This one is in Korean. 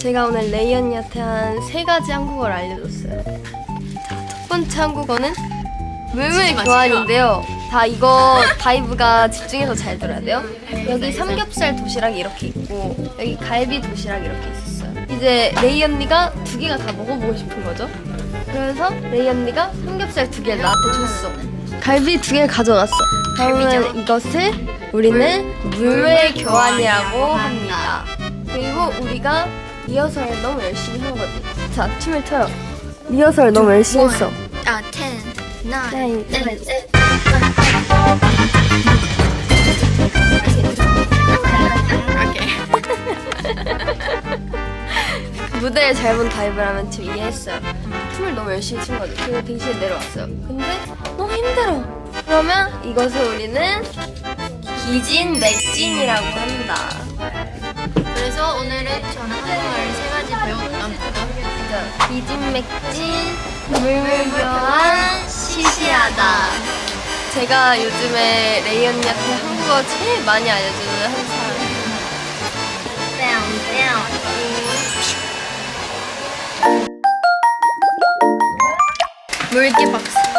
제가 오늘 레이 언니한테 한 세 가지 한국어를 알려줬어요. 자, 첫 번째 한국어는 물물 교환인데요. 다 이거 다이브가 집중해서 잘 들어야 돼요. 여기 삼겹살 도시락이 이렇게 있고 여기 갈비 도시락이 이렇게 있었어요. 이제 레이 언니가 두 개가 다 먹어보고 싶은 거죠. 그래서 레이 언니가 삼겹살 두 개를 나한테 줬어. 갈비 두 개를 가져갔어. 그러면 이것을 우리는 물물 교환이라고 합니다. 그리고 우리가 리허설을 너무 열심히 한 거지. 자, 춤을 춰요. 리허설 너무 열심히 했어. 아, 10, 9, Nine, 11, 무대에 잘본 다이브를 하면 좀 이해했어요. 춤을 너무 열심히 춘 거죠. 그리고 대신에 내려왔어요. 근데 너무 힘들어. 그러면 이것을 우리는 기진 맥진이라고 한다. 기진 맥진, 물물교환, 시시하다. 제가 요즘에 레이 언니한테 한국어 제일 많이 알려주는 한 사람이에요. 물개 박스.